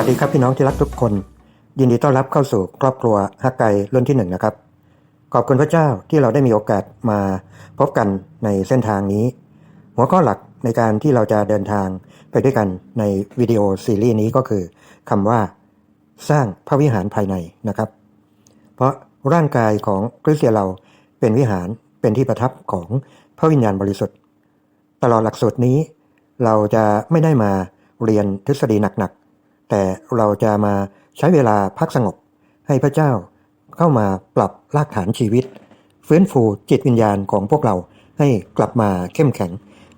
วัสดีครับพี่น้องที่รักทุกคน ยินดีต้อนรับเข้าสู่ครอบครัวฮักไกรุ่นที่หนึ่งนะครับ ขอบคุณพระเจ้าที่เราได้มีโอกาสมาพบกันในเส้นทางนี้ หัวข้อหลักในการที่เราจะเดินทางไปด้วยกันในวิดีโอซีรีส์นี้ก็คือคำว่าสร้างพระวิหารภายในนะครับ เพราะร่างกายของคริสเตียนเราเป็นวิหารเป็นที่ประทับของพระวิญญาณบริสุทธิ์ ตลอดหลักสูตรนี้ เราจะไม่ได้มาเรียนทฤษฎีหนัก แต่เราจะมาใช้เวลาพักสงบ ให้พระเจ้าเข้ามาปรับรากฐานชีวิต ฟื้นฟูจิตวิญญาณของพวกเราให้กลับมาเข้มแข็ง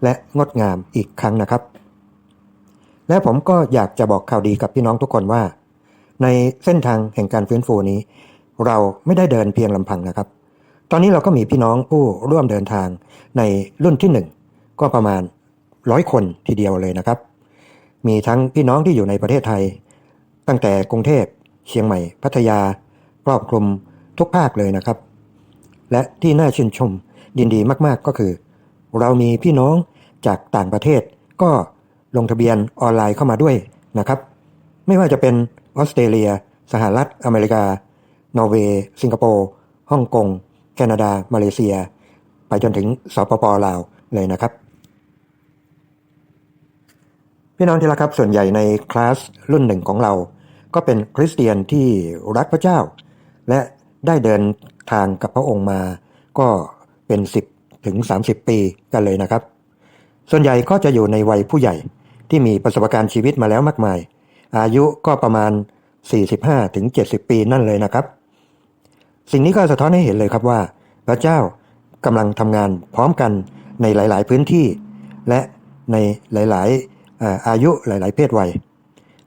และงดงามอีกครั้งนะครับ และผมก็อยากจะบอกข่าวดีกับพี่น้องทุกคนว่า ในเส้นทางแห่งการฟื้นฟูนี้ เราไม่ได้เดินเพียงลำพังนะครับ ตอนนี้เราก็มีพี่น้องผู้ร่วมเดินทางในรุ่นที่หนึ่งก็ประมาณร้อยคนทีเดียวเลยนะครับ มีทั้งพี่น้องที่อยู่ในประเทศไทย ตั้งแต่กรุงเทพเชียงใหม่ พัทยาครอบคลุมทุกภาคเลยนะครับ และที่น่าชื่นชมยินดีมากๆก็คือ เรามีพี่น้องจากต่างประเทศ ก็ลงทะเบียนออนไลน์เข้ามาด้วยนะครับ ไม่ว่าจะเป็นออสเตรเลีย สหรัฐอเมริกา นอร์เวย์ สิงคโปร์ฮ่องกง แคนาดา มาเลเซีย ไปจนถึงสปปลาวเลยนะครับ พี่น้องที่รักครับส่วนใหญ่ในคลาสรุ่นหนึ่งของเรา ก็เป็นคริสเตียนที่รักพระเจ้า และได้เดินทางกับพระองค์มา ก็เป็น 10 ถึง 30 ปีกันเลยนะครับ ส่วนใหญ่ก็จะอยู่ในวัยผู้ใหญ่ที่มีประสบการณ์ชีวิตมาแล้วมากมาย อายุก็ประมาณ 45ถึง70 ปีนั่นเลยนะครับ สิ่งนี้ก็สะท้อนให้เห็นเลยครับว่า พระเจ้ากำลังทำงานพร้อมกันในหลาย ๆ พื้นที่ และในหลาย ๆ อาอายุหลาย ๆ เพศวัย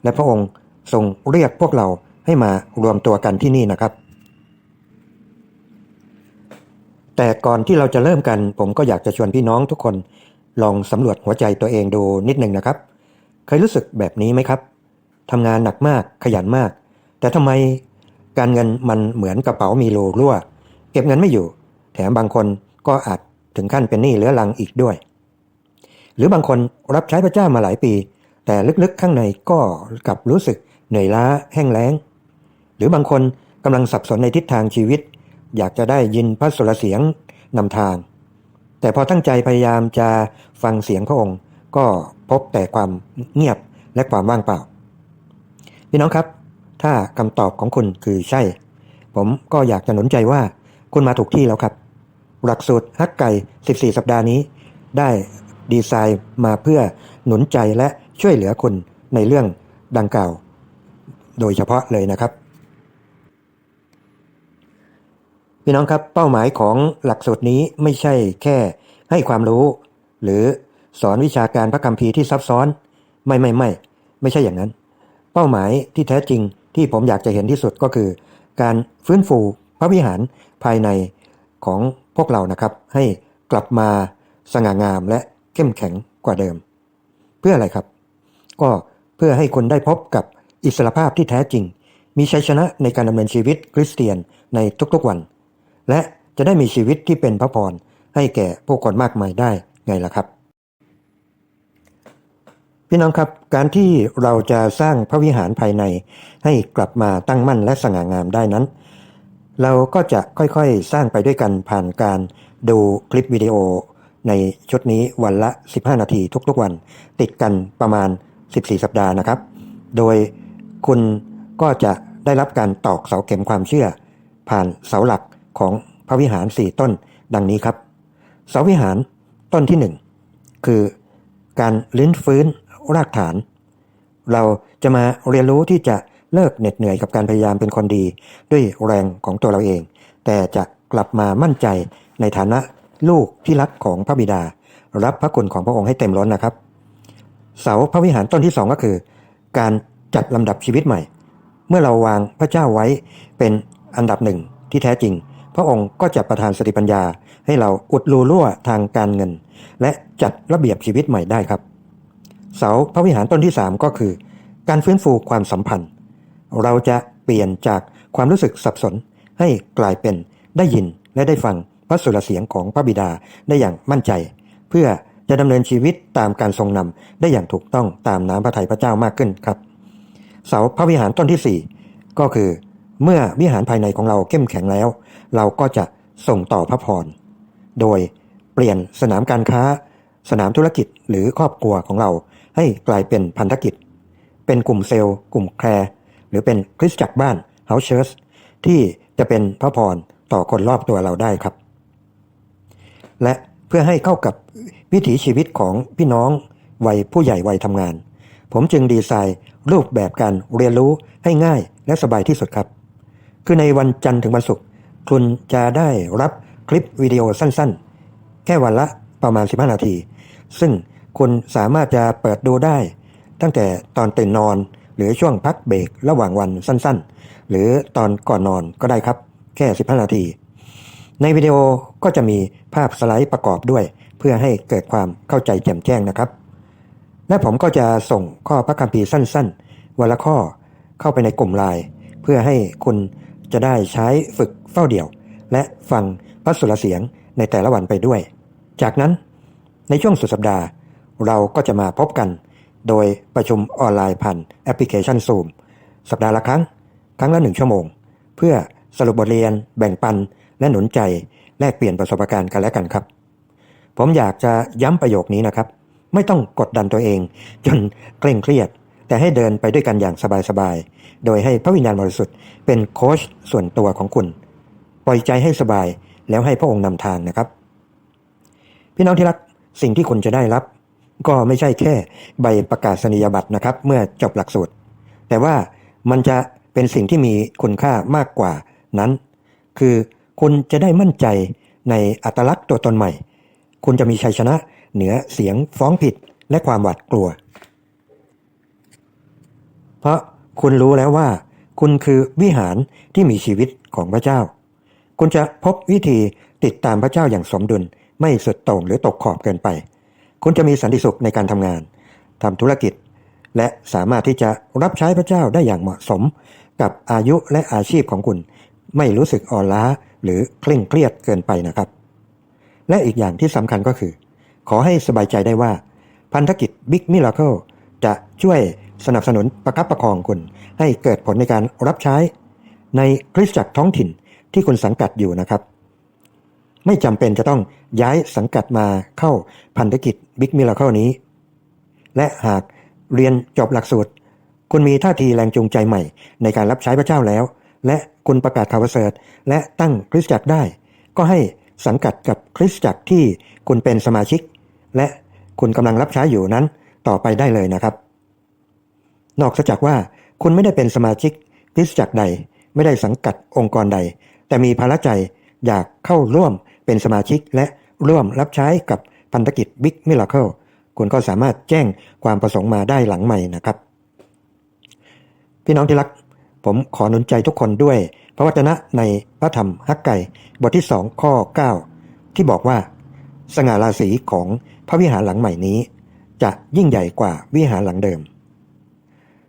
และพระองค์ทรงเรียกพวกเราให้มารวมตัวกันที่นี่นะครับ แต่ก่อนที่เราจะเริ่มกัน ผมก็อยากจะชวนพี่น้องทุกคนลองสำรวจหัวใจตัวเองดูนิดหนึ่งนะครับ เคยรู้สึกแบบนี้ไหมครับทำงานหนักมากขยันมาก แต่ทำไมการเงินมันเหมือนกระเป๋ามีรูรั่ว เก็บเงินไม่อยู่ แถมบางคนก็อาจถึงขั้นเป็นหนี้เรื้อรังอีกด้วย หรือบางคนรับใช้พระเจ้ามาหลายปี แต่ลึกๆข้างในก็กลับรู้สึกเหนื่อยล้าแห้งแล้ง หรือบางคนกำลังสับสนในทิศทางชีวิต อยากจะได้ยินพระสุรเสียงนำทาง แต่พอตั้งใจพยายามจะฟังเสียงพระองค์ก็พบแต่ความเงียบและความว่างเปล่า พี่น้องครับ ถ้าคำตอบของคุณคือใช่ ผมก็อยากจะหนุนใจว่าคุณมาถูกที่แล้วครับ หลักสูตรฮักไก่ 14 สัปดาห์นี้ ได้ ดีไซน์มาเพื่อหนุนใจและช่วยเหลือคุณในเรื่องดังกล่าว โดยเฉพาะเลยนะครับ พี่น้องครับเป้าหมายของหลักสูตรนี้ไม่ใช่แค่ให้ความรู้ หรือสอนวิชาการพระคัมภีร์ที่ซับซ้อน ไม่ไม่ไม่ไม่ใช่อย่างนั้น เป้าหมายที่แท้จริงที่ผมอยากจะเห็นที่สุดก็คือ การฟื้นฟูพระวิหารภายในของพวกเรานะครับ ให้กลับมาสง่างามและ เข้มแข็งกว่าเดิม เพื่ออะไรครับ ก็เพื่อให้คนได้พบกับอิสรภาพที่แท้จริง มีชัยชนะในการดำเนินชีวิตคริสเตียนในทุกๆวัน และจะได้มีชีวิตที่เป็นพระพรให้แก่ผู้คนมากมายได้ไงล่ะครับ พี่น้องครับการที่เราจะสร้างพระวิหารภายใน ให้กลับมาตั้งมั่นและสง่างามได้นั้น เราก็จะค่อยๆสร้างไปด้วยกันผ่านการดูคลิปวิดีโอ ในชุดนี้วันละ 15 นาทีทุกๆวัน ติดกันประมาณ 14 สัปดาห์นะครับ โดยคุณก็จะได้รับการตอกเสาเข็มความเชื่อ ผ่านเสาหลักของพระวิหาร 4 ต้นดังนี้ครับ เสาวิหารต้นที่ 1 คือการลิ้นฟื้นรากฐาน เราจะมาเรียนรู้ที่จะเลิกเหน็ดเหนื่อยกับการพยายามเป็นคนดี ด้วยแรงของตัวเราเอง แต่จะกลับมามั่นใจในฐานะ ลูกที่รักของพระบิดา รับพระคุณของพระองค์ให้เต็มล้นนะครับ เสาพระวิหารต้นที่สองก็คือ การจัดลำดับชีวิตใหม่ เมื่อเราวางพระเจ้าไว้เป็นอันดับหนึ่งที่แท้จริง พระองค์ก็จะประทานสติปัญญา ให้เราอุดรูรั่วทางการเงิน และจัดระเบียบชีวิตใหม่ได้ครับ เสาพระวิหารต้นที่ 3 ก็คือ การฟื้นฟูความสัมพันธ์ เราจะเปลี่ยนจากความรู้สึกสับสนให้กลายเป็นได้ยินและได้ฟัง พระสุรเสียงของพระบิดาได้อย่างมั่นใจ เพื่อจะดำเนินชีวิตตามการทรงนำได้อย่างถูกต้องตามน้ำพระทัยพระเจ้ามากขึ้นครับ เสาพระวิหารต้นที่ 4 ก็คือ เมื่อวิหารภายในของเราเข้มแข็งแล้ว เราก็จะส่งต่อพระพรโดยเปลี่ยนสนามการค้า สนามธุรกิจหรือครอบครัวของเราให้กลายเป็นพันธกิจ เป็นกลุ่มเซลล์ กลุ่มแคร์หรือเป็นคริสตจักรบ้าน House Church ที่จะเป็นพระพรต่อคนรอบตัวเราได้ครับ และเพื่อให้เข้ากับวิถีชีวิตของพี่น้องวัยผู้ใหญ่วัยทำงาน ผมจึงดีไซน์รูปแบบการเรียนรู้ให้ง่ายและสบายที่สุดครับ คือในวันจันทร์ถึงวันศุกร์คุณจะได้รับคลิปวิดีโอสั้นๆ แค่วันละประมาณ 15 นาที ซึ่งคุณสามารถจะเปิดดูได้ ตั้งแต่ตอนตื่นนอน หรือช่วงพักเบรกระหว่างวันสั้นๆ หรือตอนก่อนนอนก็ได้ครับ แค่ 15 นาที ในวิดีโอก็จะมีภาพสไลด์ประกอบด้วย เพื่อให้เกิดความเข้าใจแจ่มแจ้งนะครับ และผมก็จะส่งข้อพระคัมภีร์สั้นๆวันละข้อเข้าไปในกลุ่มไลน์เพื่อให้คุณจะได้ใช้ฝึกเฝ้าเดี่ยว และฟังพระสุรเสียงในแต่ละวันไปด้วย จากนั้นในช่วงสุดสัปดาห์ เราก็จะมาพบกัน โดยประชุมออนไลน์ผ่านแอปพลิเคชัน Zoom สัปดาห์ละครั้ง ครั้งละหนึ่งชั่วโมง เพื่อสรุปบทเรียนแบ่งปัน และหนุนใจแลกเปลี่ยนประสบการณ์กันและกันครับ ผมอยากจะย้ำประโยคนี้นะครับ ไม่ต้องกดดันตัวเอง จนเคร่งเครียด แต่ให้เดินไปด้วยกันอย่างสบายๆ โดยให้พระวิญญาณบริสุทธิ์เป็นโค้ชส่วนตัวของคุณ ปล่อยใจให้สบายแล้วให้พระองค์นำทางนะครับ พี่น้องที่รักสิ่งที่คุณจะได้รับ ก็ไม่ใช่แค่ใบประกาศนียบัตรนะครับ เมื่อจบหลักสูตร แต่ว่ามันจะเป็นสิ่งที่มีคุณค่ามากกว่านั้น คือ คุณจะได้มั่นใจในอัตลักษณ์ตัวตนใหม่ คุณจะมีชัยชนะเหนือเสียงฟ้องผิดและความหวาดกลัว เพราะคุณรู้แล้วว่า คุณคือวิหารที่มีชีวิตของพระเจ้า คุณจะพบวิธีติดตามพระเจ้าอย่างสมดุล ไม่สุดโต่งหรือตกขอบเกินไป คุณจะมีสันติสุขในการทำงานทำธุรกิจ และสามารถที่จะรับใช้พระเจ้าได้อย่างเหมาะสม กับอายุและอาชีพของคุณ ไม่รู้สึกอ่อนล้า หรือเคร่งเครียดเกินไปนะครับ และอีกอย่างที่สำคัญก็คือ ขอให้สบายใจได้ว่า พันธกิจ Big Miracle จะช่วยสนับสนุนประคับประคองคุณ ให้เกิดผลในการรับใช้ ในคริสตจักรท้องถิ่นที่คุณสังกัดอยู่นะครับ ไม่จำเป็นจะต้องย้ายสังกัดมาเข้าพันธกิจ Big Miracle นี้ และหากเรียนจบหลักสูตร คุณมีท่าทีแรงจูงใจใหม่ในการรับใช้พระเจ้าแล้ว และคุณประกาศข่าวประเสริฐและตั้งคริสตจักรได้ ก็ให้สังกัดกับคริสตจักรที่คุณเป็นสมาชิก และคุณกำลังรับใช้อยู่นั้นต่อไปได้เลยนะครับ นอกจากว่าคุณไม่ได้เป็นสมาชิกคริสตจักรใดไม่ได้สังกัดองค์กรใด แต่มีภาระใจอยากเข้าร่วมเป็นสมาชิกและร่วมรับใช้กับพันธกิจ Big Miracle คุณก็สามารถแจ้งความประสงค์มาได้หลังใหม่นะครับ พี่น้องที่รัก ผมขอหนุนใจทุกคนด้วย พระวจนะในพระธรรมฮักไก่บทที่2ข้อ 9 ที่บอกว่า สง่าราศีของพระวิหารหลังใหม่นี้ จะยิ่งใหญ่กว่าวิหารหลังเดิม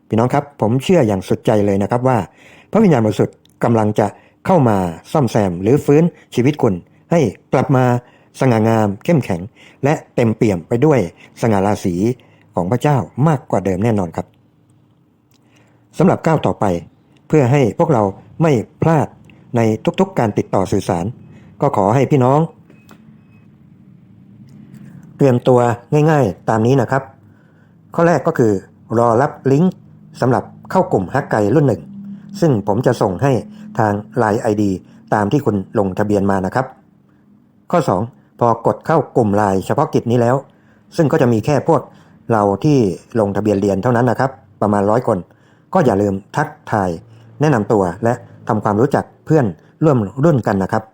พี่น้องครับผมเชื่ออย่างสุดใจเลยนะครับว่า พระวิญญาณบริสุทธิ์กำลังจะเข้ามาซ่อมแซมหรือฟื้นชีวิตคุณ ให้กลับมาสง่างาม เข้มแข็ง และเต็มเปี่ยมไปด้วยสง่าราศีของพระเจ้ามากกว่าเดิมแน่นอนครับสำหรับก้าวต่อไป เพื่อให้พวกเราไม่พลาดในทุกๆการติดต่อสื่อสาร ก็ขอให้พี่น้อง เตรียมตัวง่ายๆตามนี้นะครับ ข้อแรกก็คือ รอรับลิงก์สำหรับเข้ากลุ่มฮักไกรุ่นหนึ่ง ซึ่งผมจะส่งให้ทาง Line ID ตามที่คุณลงทะเบียนมานะครับ ข้อ 2 พอกดเข้ากลุ่มไลน์เฉพาะกิจนี้แล้ว ซึ่งก็จะมีแค่พวกเราที่ลงทะเบียนเรียนเท่านั้นนะครับ ประมาณร้อยคน ก็อย่าลืมทักทาย แนะนำตัวและทำความรู้จักเพื่อนร่วมรุ่นกันนะครับ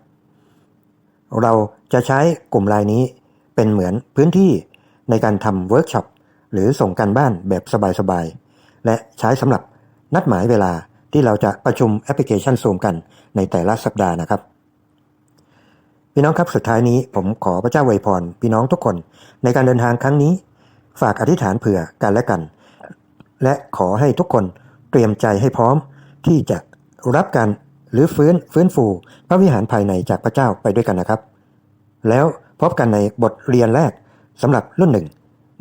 เราจะใช้กลุ่มไลน์นี้เป็นเหมือนพื้นที่ในการทำเวิร์กช็อปหรือส่งกันบ้านแบบสบายๆ และใช้สำหรับนัดหมายเวลาที่เราจะประชุมแอปพลิเคชัน Zoom กันในแต่ละสัปดาห์นะครับ พี่น้องครับสุดท้ายนี้ผมขอพระเจ้าอวยพรพี่น้องทุกคนในการเดินทางครั้งนี้ ฝากอธิษฐานเผื่อกันและกัน และขอให้ทุกคนเตรียมใจให้พร้อม ที่จะรับการหรือฟื้นฟื้นฟูพระวิหารภายในจากพระเจ้าไปด้วยกันนะครับ แล้วพบกันในบทเรียนแรกสำหรับรุ่นหนึ่ง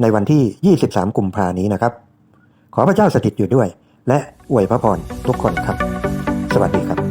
ในวันที่ 23 กุมภานี้นะครับ ขอพระเจ้าสถิตอยู่ด้วย และอวยพระพรทุกคนครับ สวัสดีครับ